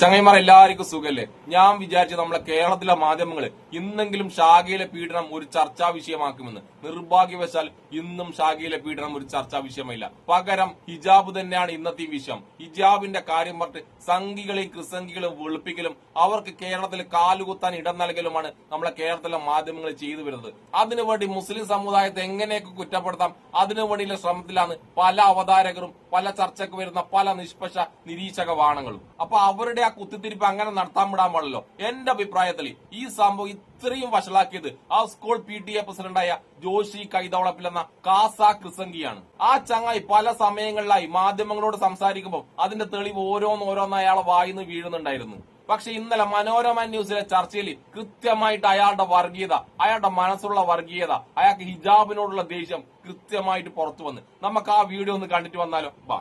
ചങ്ങൈമാർ എല്ലാവർക്കും സുഖല്ലേ? ഞാൻ വിചാരിച്ചു നമ്മളെ കേരളത്തിലെ മാധ്യമങ്ങൾ ഇന്നെങ്കിലും ഷാഗയിലെ പീഡനം ഒരു ചർച്ചാ വിഷയമാക്കുമെന്ന്. നിർഭാഗ്യവശാൽ ഇന്നും ഷാഗയിലെ പീഡനം ഒരു ചർച്ചാ വിഷയമല്ല പകരം ഹിജാബ് തന്നെയാണ് ഇന്നത്തെ വിഷയം. ഹിജാബിന്റെ കാര്യം പറഞ്ഞ് സംഘികളെയും ക്രിസംഘികളും വെളുപ്പിക്കലും അവർക്ക് കേരളത്തിൽ കാലുകുത്താൻ ഇടം നൽകലുമാണ് നമ്മളെ കേരളത്തിലെ മാധ്യമങ്ങൾ ചെയ്തു വരുന്നത്. അതിനുവേണ്ടി മുസ്ലിം സമുദായത്തെ എങ്ങനെയൊക്കെ കുറ്റപ്പെടുത്താം? അതിനുവേണ്ടിയുള്ള ശ്രമത്തിലാണ് പല അവതാരകരും പല ചർച്ചയ്ക്ക് വരുന്ന പല നിഷ്പക്ഷ നിരീക്ഷക വാണങ്ങളും അപ്പൊ അവരുടെ ആ കുത്തിത്തിരിപ്പ് അങ്ങനെ നടത്താൻ വിടാൻ പാടില്ലോ എന്റെ അഭിപ്രായത്തിൽ ഈ സംഭവം ഇത്രയും വഷളാക്കിയത് ആ സ്കൂൾ പി ടി എ പ്രസിഡന്റായ ജോഷി കൈതവളപ്പിൽ എന്ന കാസ കൃസംഗിയാണ് ആ ചങ്ങായി പല സമയങ്ങളിലായി മാധ്യമങ്ങളോട് സംസാരിക്കുമ്പോൾ അതിന്റെ തെളിവ് ഓരോന്നോരോന്ന് അയാളെ വായിന്ന് വീഴുന്നുണ്ടായിരുന്നു. പക്ഷെ ഇന്നലെ മനോരമ ന്യൂസിലെ ചർച്ചയിൽ കൃത്യമായിട്ട് അയാളുടെ വർഗീയത അയാളുടെ മനസ്സുള്ള വർഗീയത അയാൾക്ക് ഹിജാബിനോടുള്ള ദേഷ്യം കൃത്യമായിട്ട് പുറത്തു വന്ന്. നമുക്ക് ആ വീഡിയോ ഒന്ന് കണ്ടിട്ട് വന്നാലോ? വാ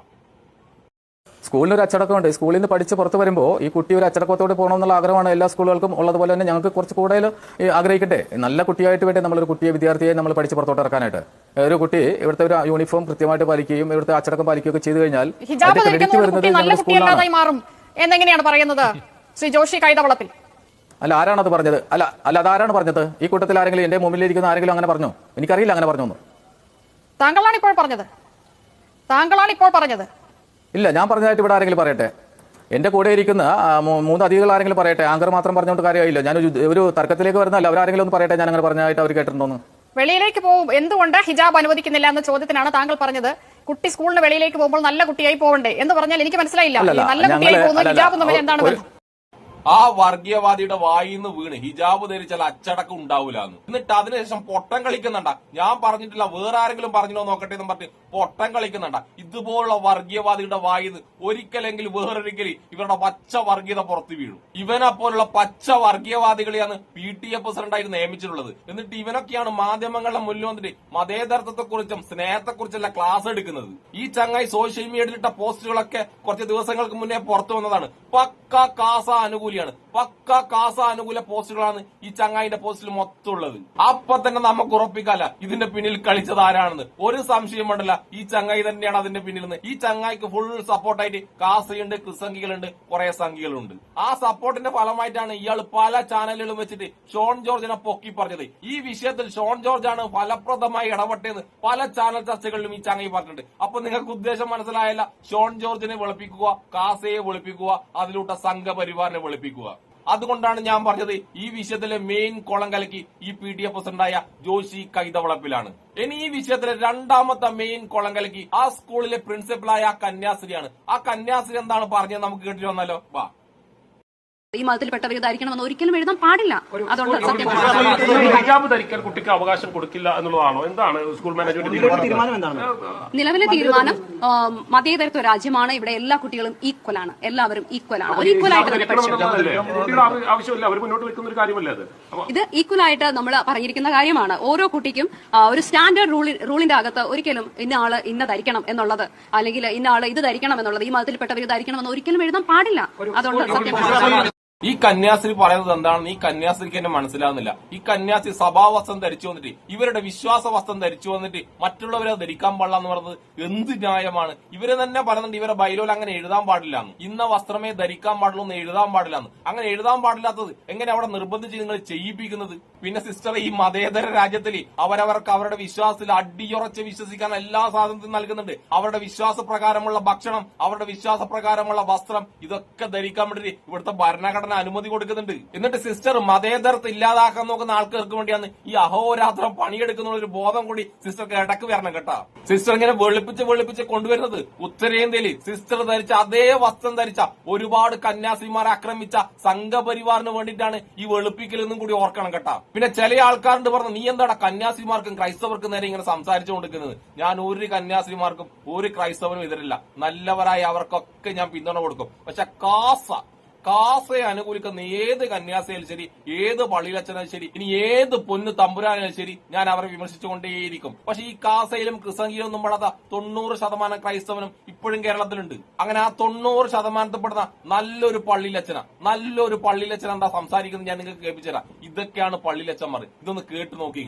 സ്കൂളിന് ഒരു അച്ചടക്കമുണ്ട്. സ്കൂളിൽ നിന്ന് പഠിച്ച് പുറത്ത് വരുമ്പോൾ ഈ കുട്ടി ഒരു അച്ചടക്കത്തോടെ പോകണമെന്നുള്ള ആഗ്രഹമാണ് എല്ലാ സ്കൂളുകൾക്കും ഉള്ളതുപോലെ തന്നെ ഞങ്ങൾക്ക് കുറച്ച് കൂടുതൽ ആഗ്രഹിക്കട്ടെ. നല്ല കുട്ടിയായിട്ട് വേണ്ടി നമ്മളൊരു കുട്ടിയെ വിദ്യാർത്ഥിയെ നമ്മൾ പഠിച്ച് പുറത്തോട്ട് ഇറക്കാനായിട്ട്. ഒരു കുട്ടി ഇവിടുത്തെ ഒരു യൂണിഫോം കൃത്യമായിട്ട് പാലിക്കുകയും ഇവിടുത്തെ അച്ചടക്കം പാലിക്കുകയൊക്കെ ചെയ്തു കഴിഞ്ഞാൽ സ്കൂളിലാണ്. എന്നെങ്ങനെയാണ് പറയുന്നത്? ശ്രീ ജോഷി കൈതവളത്തിൽ. അല്ല ആരാണത് പറഞ്ഞത്? അല്ല അല്ല അതാരാണ് പറഞ്ഞത്? ഈ കൂട്ടത്തിൽ ആരെങ്കിലും എന്റെ മുമ്പിലിരിക്കുന്ന ആരെങ്കിലും അങ്ങനെ പറഞ്ഞോ? എനിക്കറിയില്ല അങ്ങനെ പറഞ്ഞു. താങ്കളാണ് ഇപ്പോൾ പറഞ്ഞത്. താങ്കളാണ് ഇപ്പോൾ പറഞ്ഞത്. ഇല്ല ഞാൻ പറഞ്ഞതായിട്ട് ഇവിടെ ആരെങ്കിലും പറയട്ടെ? എന്റെ കൂടെ ഇരിക്കുന്ന മൂന്ന് അതിഥികൾ ആരെങ്കിലും പറയട്ടെ? ആങ്കർ മാത്രം പറഞ്ഞുകൊണ്ട് കാര്യമായില്ല. ഞാനൊരു ഒരു തർക്കത്തിലേക്ക് വരുന്നല്ല അവരാരെങ്കിലും ഒന്ന് പറയട്ടെ? ഞാൻ അങ്ങനെ പറഞ്ഞതായിട്ട് അവർ കേട്ടിട്ടുണ്ടോന്ന്. വെളിയിലേക്ക് പോകും. എന്തുകൊണ്ട് ഹിജാബ് അനുവദിക്കുന്നില്ല എന്ന ചോദ്യത്തിനാണ് താങ്കൾ പറഞ്ഞത്? കുട്ടി സ്കൂളിന് വെളിയിലേക്ക് പോകുമ്പോൾ നല്ല കുട്ടിയായി പോകണ്ടേ എന്ന് പറഞ്ഞാൽ എനിക്ക് മനസ്സിലായില്ല. നല്ല കുട്ടിയായി പോകുന്ന ഹിജാബ് എന്താണ് ബന്ധം? ആ വർഗീയവാദിയുടെ വായിന്ന് വീണ്. ഹിജാബ് ധരിച്ചാൽ അച്ചടക്കം ഉണ്ടാവില്ല എന്ന് എന്നിട്ട് അതിനുശേഷം പൊട്ടം കളിക്കുന്നുണ്ട. ഞാൻ പറഞ്ഞിട്ടില്ല വേറെ ആരെങ്കിലും പറഞ്ഞോ നോക്കട്ടെ എന്ന് പറഞ്ഞ് പൊട്ടം കളിക്കുന്നുണ്ട. ഇതുപോലുള്ള വർഗീയവാദിയുടെ വായിന്ന് ഒരിക്കലെങ്കിലും വേറൊരിക്കലും ഇവരുടെ പച്ച വർഗീയത പുറത്തു വീഴും. ഇവനെ പോലുള്ള പച്ച വർഗീയവാദികളെയാണ് പി ടി എ പ്രസിഡന്റായിട്ട് നിയമിച്ചിട്ടുള്ളത്. എന്നിട്ട് ഇവനൊക്കെയാണ് മാധ്യമങ്ങളുടെ മുന്നിൽ വന്നിട്ട് മതേതരത്വത്തെക്കുറിച്ചും സ്നേഹത്തെക്കുറിച്ചുള്ള ക്ലാസ് എടുക്കുന്നത്. ഈ ചങ്ങായി സോഷ്യൽ മീഡിയയിലിട്ട പോസ്റ്റുകളൊക്കെ കുറച്ച് ദിവസങ്ങൾക്ക് മുന്നേ പുറത്തു വന്നതാണ്. പക്ക കാസ അനുകൂലിയാണ് പക്ക കാസ അനുകൂല പോസ്റ്റുകളാണ് ഈ ചങ്ങായിന്റെ പോസ്റ്റിൽ മൊത്തം ഉള്ളത്. അപ്പൊ തന്നെ നമുക്ക് ഉറപ്പിക്കാല ഇതിന്റെ പിന്നിൽ കളിച്ചത് ആരാണെന്ന്. ഒരു സംശയം വേണ്ടല്ല ഈ ചങ്ങായി തന്നെയാണ് അതിന്റെ പിന്നിൽ നിന്ന് ഈ ചങ്ങായിക്ക് ഫുൾ സപ്പോർട്ടായിട്ട് കാസയുണ്ട് ക്രിസംഖികളുണ്ട് കുറെ സംഘികളുണ്ട്. ആ സപ്പോർട്ടിന്റെ ഫലമായിട്ടാണ് ഇയാൾ പല ചാനലുകളും വെച്ചിട്ട് ഷോൺ ജോർജിനെ പൊക്കി പറഞ്ഞത് ഈ വിഷയത്തിൽ ഷോൺ ജോർജ് ആണ് ഫലപ്രദമായി ഇടപെട്ടതെന്ന് പല ചാനൽ ചർച്ചകളിലും ഈ ചങ്ങായി പറഞ്ഞിട്ടുണ്ട്. അപ്പൊ നിങ്ങൾക്ക് ഉദ്ദേശം മനസ്സിലായല്ല ഷോൺ ജോർജിനെ വെളുപ്പിക്കുക കാസയെ വെളുപ്പിക്കുക അതിലൂട്ട സംഘപരിവാറിനെ വെളുപ്പിക്കുക. അതുകൊണ്ടാണ് ഞാൻ പറഞ്ഞത് ഈ വിഷയത്തിലെ മെയിൻ കോളം കലക്കി ഈ പി ഡി എഫ് പ്രസിഡന്റായ ജോഷി കൈതവളപ്പിലാണ്. ഇനി ഈ വിഷയത്തിലെ രണ്ടാമത്തെ മെയിൻ കോളം കലക്കി ആ സ്കൂളിലെ പ്രിൻസിപ്പലായ കന്യാസ്ത്രീയാണ്. ആ കന്യാസ്ത്രീ എന്താണ് പറഞ്ഞത് നമുക്ക് കേട്ടിട്ട് വന്നാലോ? വാ. ഈ മതത്തിൽപ്പെട്ടവർ എന്ന് ഒരിക്കലും എഴുതാൻ പാടില്ല. അതുകൊണ്ട് ഹിജാബ് ധരിക്കാൻ കുട്ടിക്ക് അവകാശം കൊടുക്കില്ല എന്നുള്ളതാണോ? എന്താണ് സ്കൂൾ മാനേജ്മെന്റ് തീരുമാനം നിലവിലെ തീരുമാനം മതേതരത്വ രാജ്യമാണ്. ഇവിടെ എല്ലാ കുട്ടികളും ഈക്വൽ ആണ് എല്ലാവരും ഈക്വൽ ആണ് ഒരു ഈക്വൽ ആയിട്ട് ആവശ്യമില്ല. അവർ മുന്നോട്ട് വെക്കുന്ന ഒരു കാര്യമല്ല അത്? ഇത് ഈക്വൽ ആയിട്ട് നമ്മൾ പറഞ്ഞിരിക്കുന്ന കാര്യമാണ്. ഓരോ കുട്ടിക്കും ഒരു സ്റ്റാൻഡേർഡ് റൂളി റൂളിന്റെ അകത്ത് ഒരിക്കലും ഇന്ന ആൾ ഇന്ന ധരിക്കണം എന്നുള്ളത്. അല്ലെങ്കിൽ ഇന്ന ആൾ ഇത് ധരിക്കണം എന്നുള്ളത്. ഈ മതത്തിൽപ്പെട്ടവർ ധരിക്കണം എന്ന് ഒരിക്കലും എഴുതാൻ പാടില്ല. അതുകൊണ്ട് സത്യം ഈ കന്യാസ്ത്രീ പറയുന്നത് എന്താണെന്ന് ഈ കന്യാസ്ത്രീക്ക് എന്നെ മനസ്സിലാവുന്നില്ല. ഈ കന്യാസ്ത്രീ സഭാവസ്ത്രം ധരിച്ചു വന്നിട്ട് ഇവരുടെ വിശ്വാസ വസ്ത്രം ധരിച്ചു വന്നിട്ട് മറ്റുള്ളവരെ ധരിക്കാൻ പാടില്ല എന്ന് പറയുന്നത് എന്ത് ന്യായമാണ്? ഇവരെ തന്നെ പറയുന്നുണ്ട് ഇവരെ ബൈലോയിൽ അങ്ങനെ എഴുതാൻ പാടില്ല എന്ന്. ഇന്ന വസ്ത്രമേ ധരിക്കാൻ പാടുള്ളൂ എന്ന് എഴുതാൻ പാടില്ല എന്ന്. അങ്ങനെ എഴുതാൻ പാടില്ലാത്തത് എങ്ങനെ അവിടെ നിർബന്ധിച്ച് നിങ്ങൾ ചെയ്യിപ്പിക്കുന്നത്? പിന്നെ സിസ്റ്റർ ഈ മതേതര രാജ്യത്തിൽ അവരവർക്ക് അവരുടെ വിശ്വാസത്തിൽ അടിയുറച്ച് വിശ്വസിക്കാൻ എല്ലാ സ്വാതന്ത്ര്യം നൽകുന്നുണ്ട്. അവരുടെ വിശ്വാസ പ്രകാരമുള്ള ഭക്ഷണം അവരുടെ വിശ്വാസ പ്രകാരമുള്ള വസ്ത്രം ഇതൊക്കെ ധരിക്കാൻ വേണ്ടി ഇവിടുത്തെ ഭരണഘടന അനുമതി കൊടുക്കുന്നുണ്ട്. എന്നിട്ട് സിസ്റ്റർ മതേതരത്തെ ഇല്ലാതാക്കാൻ നോക്കുന്ന ആൾക്കാർക്ക് വേണ്ടിയാണ് ഈ അഹോരാത്രം പണിയെടുക്കുന്ന ഒരു ബോധം കൂടി സിസ്റ്റർക്ക് ഇടയ്ക്ക് വരണം കേട്ടാ. സിസ്റ്റർ ഇങ്ങനെ വെളുപ്പിച്ച് വെളുപ്പിച്ച് കൊണ്ടുവരുന്നത് ഉത്തരേന്ത്യയിൽ സിസ്റ്റർ ധരിച്ച അതേ വസ്ത്രം ധരിച്ച ഒരുപാട് കന്യാസ്ത്രീമാരെ ആക്രമിച്ച സംഘപരിവാറിന് വേണ്ടിയിട്ടാണ് ഈ വെളുപ്പിക്കൽ എന്നും കൂടി ഓർക്കണം കേട്ടാ. പിന്നെ ചില ആൾക്കാരുണ്ട് പറഞ്ഞു നീ എന്താണ് കന്യാസ്ത്രീമാർക്കും ക്രൈസ്തവർക്കും നേരെ ഇങ്ങനെ സംസാരിച്ചു കൊടുക്കുന്നത് ഞാൻ ഒരു കന്യാസ്ത്രീമാർക്കും ഒരു ക്രൈസ്തവനും എതിരില്ല. നല്ലവരായി അവർക്കൊക്കെ ഞാൻ പിന്തുണ കൊടുക്കും. പക്ഷെ കാസ കാസയെ അനുകൂലിക്കുന്ന ഏത് കന്യാസയാലും ശരി ഏത് പള്ളിയിലച്ചനാലും ശരി ഇനി ഏത് പൊന്ന് തമ്പുരാനാലും ശരി ഞാൻ അവരെ വിമർശിച്ചുകൊണ്ടേയിരിക്കും. പക്ഷെ ഈ കാസയിലും ക്രിസംഗിയിലും ഒന്നും പെടാത്ത തൊണ്ണൂറ് ശതമാനം ക്രൈസ്തവനും ഇപ്പോഴും കേരളത്തിലുണ്ട്. അങ്ങനെ ആ തൊണ്ണൂറ് ശതമാനത്തിൽപ്പെടുന്ന നല്ലൊരു പള്ളിയിലച്ചന നല്ലൊരു പള്ളിയിലച്ചന എന്താ സംസാരിക്കുന്നത് ഞാൻ നിങ്ങൾക്ക് കേൾപ്പിച്ചുതരാം. ഇതൊക്കെയാണ് പള്ളിയിലച്ചന്മാർ ഇതൊന്ന് കേട്ടു നോക്കി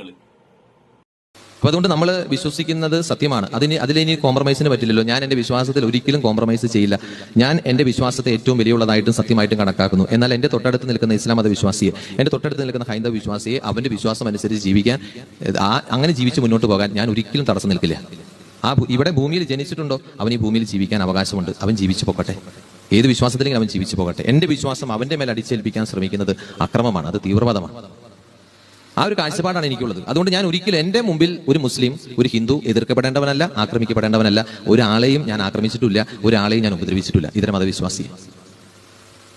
അപ്പൊ അതുകൊണ്ട് നമ്മൾ വിശ്വസിക്കുന്നത് സത്യമാണ്. അതിന് അതിലിനി കോംപ്രമൈസിന് പറ്റില്ലല്ലോ. ഞാൻ എന്റെ വിശ്വാസത്തിൽ ഒരിക്കലും കോംപ്രമൈസ് ചെയ്യില്ല. ഞാൻ എന്റെ വിശ്വാസത്തെ ഏറ്റവും വിലയുള്ളതായിട്ടും സത്യമായിട്ടും കണക്കാക്കുന്നു. എന്നാൽ എന്റെ തൊട്ടടുത്ത് നിൽക്കുന്ന ഇസ്ലാം മത വിശ്വാസിയെ എന്റെ തൊട്ടടുത്ത് നിൽക്കുന്ന ഹൈന്ദവ വിശ്വാസിയെ അവന്റെ വിശ്വാസം അനുസരിച്ച് ജീവിക്കാൻ അങ്ങനെ ജീവിച്ച് മുന്നോട്ട് പോകാൻ ഞാൻ ഒരിക്കലും തടസ്സം നിൽക്കില്ല. ആ ഇവിടെ ഭൂമിയിൽ ജനിച്ചിട്ടുണ്ടോ? അവൻ ഈ ഭൂമിയിൽ ജീവിക്കാൻ അവകാശമുണ്ട്. അവൻ ജീവിച്ചു പോകട്ടെ. ഏത് വിശ്വാസത്തിലെങ്കിലും അവൻ ജീവിച്ചു പോകട്ടെ. എന്റെ വിശ്വാസം അവന്റെ മേൽ അടിച്ചേൽപ്പിക്കാൻ ശ്രമിക്കുന്നത് അക്രമമാണ്. അത് തീവ്രവാദമാണ്. ആ ഒരു കാഴ്ചപ്പാടാണ് എനിക്കുള്ളത്. അതുകൊണ്ട് ഞാൻ ഒരിക്കലും എന്റെ മുമ്പിൽ ഒരു മുസ്ലിം ഒരു ഹിന്ദു എതിർക്കപ്പെടേണ്ടവനല്ല ആക്രമിക്കപ്പെടേണ്ടവനല്ല ഒരാളെയും ഞാൻ ആക്രമിച്ചിട്ടില്ല ഒരാളെയും ഞാൻ ഉപദ്രവിച്ചിട്ടില്ല. ഇതര മതവിശ്വാസി.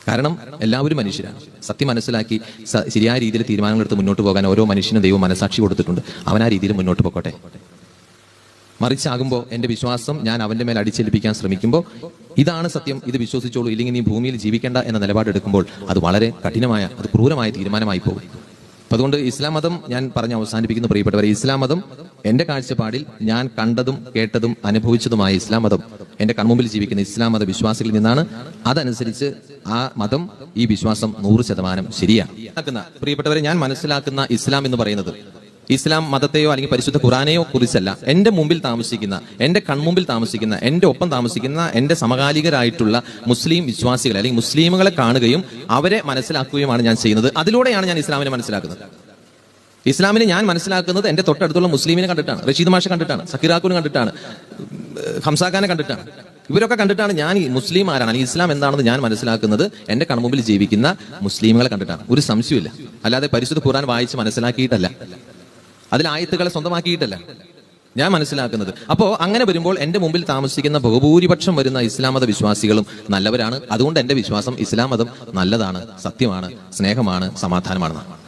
കാരണം എല്ലാവരും മനുഷ്യരാണ്. സത്യം മനസ്സിലാക്കി ശരിയായ രീതിയിൽ തീരുമാനങ്ങളെടുത്ത് മുന്നോട്ട് പോകാൻ ഓരോ മനുഷ്യനും ദൈവം മനസാക്ഷി കൊടുത്തിട്ടുണ്ട്. അവൻ ആ രീതിയിൽ മുന്നോട്ട് പോകട്ടെ മറിച്ചാകുമ്പോൾ എന്റെ വിശ്വാസം ഞാൻ അവന്റെ മേൽ അടിച്ചേൽപ്പിക്കാൻ ശ്രമിക്കുമ്പോൾ ഇതാണ് സത്യം. ഇത് വിശ്വസിച്ചോളൂ. ഇല്ലെങ്കിൽ നീ ഭൂമിയിൽ ജീവിക്കേണ്ട എന്ന നിലപാടെടുക്കുമ്പോൾ അത് വളരെ കഠിനമായ അത് ക്രൂരമായ തീരുമാനമായി പോകും. അതുകൊണ്ട് ഇസ്ലാം മതം ഞാൻ പറഞ്ഞ് അവസാനിപ്പിക്കുന്ന പ്രിയപ്പെട്ടവരെ. ഇസ്ലാം മതം എന്റെ കാഴ്ചപ്പാടിൽ ഞാൻ കണ്ടതും കേട്ടതും അനുഭവിച്ചതുമായ ഇസ്ലാം മതം എന്റെ കൺമുമ്പിൽ ജീവിക്കുന്ന ഇസ്ലാം മത വിശ്വാസികളിൽ നിന്നാണ്. അതനുസരിച്ച് ആ മതം ഈ വിശ്വാസം നൂറ് ശതമാനം ശരിയാണ്. പ്രിയപ്പെട്ടവരെ ഞാൻ മനസ്സിലാക്കുന്ന ഇസ്ലാം എന്ന് പറയുന്നത് ഇസ്ലാം മതത്തെയോ അല്ലെങ്കിൽ പരിശുദ്ധ ഖുറാനെയോ കുറിച്ചല്ല. എന്റെ മുമ്പിൽ താമസിക്കുന്ന എന്റെ കൺമുമ്പിൽ താമസിക്കുന്ന എന്റെ ഒപ്പം താമസിക്കുന്ന എന്റെ സമകാലികരായിട്ടുള്ള മുസ്ലിം വിശ്വാസികളെ അല്ലെങ്കിൽ മുസ്ലിമുകളെ കാണുകയും അവരെ മനസ്സിലാക്കുകയുമാണ് ഞാൻ ചെയ്യുന്നത്. അതിലൂടെയാണ് ഞാൻ ഇസ്ലാമിനെ മനസ്സിലാക്കുന്നത്. ഇസ്ലാമിനെ ഞാൻ മനസ്സിലാക്കുന്നത് എന്റെ തൊട്ടടുത്തുള്ള മുസ്ലിമിനെ കണ്ടിട്ടാണ് റഷീദ് മാഷെ കണ്ടിട്ടാണ് സക്കിറാഖുനെ കണ്ടിട്ടാണ് ഹംസാഖാനെ കണ്ടിട്ടാണ്. ഇവരൊക്കെ കണ്ടിട്ടാണ് ഞാൻ ഈ മുസ്ലിം ആരാണ് അല്ലെങ്കിൽ ഇസ്ലാം എന്താണെന്ന് ഞാൻ മനസ്സിലാക്കുന്നത് എന്റെ കൺമുമ്പിൽ ജീവിക്കുന്ന മുസ്ലിമുകളെ കണ്ടിട്ടാണ്. ഒരു സംശയമില്ല അല്ലാതെ പരിശുദ്ധ ഖുറാൻ വായിച്ച് മനസ്സിലാക്കിയിട്ടല്ല. അതിൽ ആയത്തുകളെ സ്വന്തമാക്കിയിട്ടല്ല. ഞാൻ മനസ്സിലാക്കുന്നത്. അപ്പോ അങ്ങനെ വരുമ്പോൾ എന്റെ മുമ്പിൽ താമസിക്കുന്ന ബഹുഭൂരിപക്ഷം വരുന്ന ഇസ്ലാം മത വിശ്വാസികളും നല്ലവരാണ്. അതുകൊണ്ട് എന്റെ വിശ്വാസം ഇസ്ലാം മതം നല്ലതാണ് സത്യമാണ് സ്നേഹമാണ് സമാധാനമാണെന്നാണ്.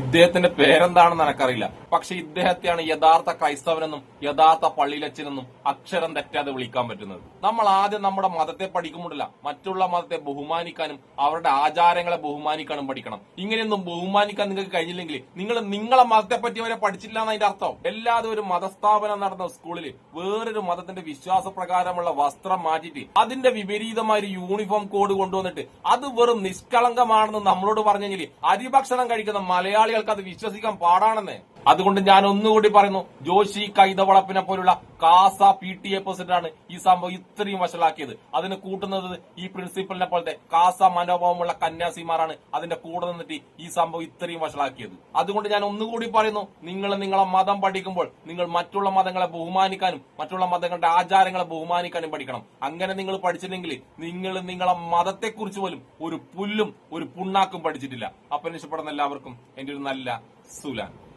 ഇദ്ദേഹത്തിന്റെ പേരെന്താണെന്ന് എനക്കറിയില്ല. പക്ഷെ ഇദ്ദേഹത്തെയാണ് യഥാർത്ഥ ക്രൈസ്തവനെന്നും യഥാർത്ഥ പള്ളിയിലച്ചനെന്നും അക്ഷരം തെറ്റാതെ വിളിക്കാൻ പറ്റുന്നത്. നമ്മൾ ആദ്യം നമ്മുടെ മതത്തെ പഠിക്കുമ്പോഴല്ല മറ്റുള്ള മതത്തെ ബഹുമാനിക്കാനും അവരുടെ ആചാരങ്ങളെ ബഹുമാനിക്കാനും പഠിക്കണം. ഇങ്ങനെയൊന്നും ബഹുമാനിക്കാൻ നിങ്ങൾക്ക് കഴിഞ്ഞില്ലെങ്കിൽ നിങ്ങൾ നിങ്ങളെ മതത്തെ പറ്റി വരെ പഠിച്ചില്ല എന്നതിന്റെ അർത്ഥം. എല്ലാതും ഒരു മതസ്ഥാപനം നടന്ന സ്കൂളിൽ വേറൊരു മതത്തിന്റെ വിശ്വാസ പ്രകാരമുള്ള വസ്ത്രം മാറ്റിയിട്ട് അതിന്റെ വിപരീതമായ ഒരു യൂണിഫോം കോഡ് കൊണ്ടുവന്നിട്ട് അത് വെറും നിഷ്കളങ്കമാണെന്ന് നമ്മളോട് പറഞ്ഞെങ്കിൽ അരിഭക്ഷണം കഴിക്കുന്ന മലയാളികൾക്ക് അത് വിശ്വസിക്കാൻ പാടാണെന്ന് അതുകൊണ്ട് ഞാൻ ഒന്നുകൂടി പറയുന്നു ജോഷി കൈതവളപ്പിനെ പോലുള്ള കാസ പി ടി എ പ്രസിഡന്റാണ് ഈ സംഭവം ഇത്രയും വഷളാക്കിയത്. അതിന് കൂട്ടുന്നത് ഈ പ്രിൻസിപ്പലിനെ പോലത്തെ കാസ മനോഭാവമുള്ള കന്യാസിമാരാണ് അതിന്റെ കൂടെ നിന്നിട്ട് ഈ സംഭവം ഇത്രയും വഷളാക്കിയത്. അതുകൊണ്ട് ഞാൻ ഒന്നുകൂടി പറയുന്നു നിങ്ങൾ നിങ്ങളെ മതം പഠിക്കുമ്പോൾ നിങ്ങൾ മറ്റുള്ള മതങ്ങളെ ബഹുമാനിക്കാനും മറ്റുള്ള മതങ്ങളുടെ ആചാരങ്ങളെ ബഹുമാനിക്കാനും പഠിക്കണം. അങ്ങനെ നിങ്ങൾ പഠിച്ചില്ലെങ്കിൽ നിങ്ങൾ നിങ്ങളെ മതത്തെക്കുറിച്ച് പോലും ഒരു പുല്ലും ഒരു പുണ്ണാക്കും പഠിച്ചിട്ടില്ല. അപ്പൊ രക്ഷപ്പെടുന്ന എല്ലാവർക്കും എന്റെ ഒരു നല്ല സുലാൻ.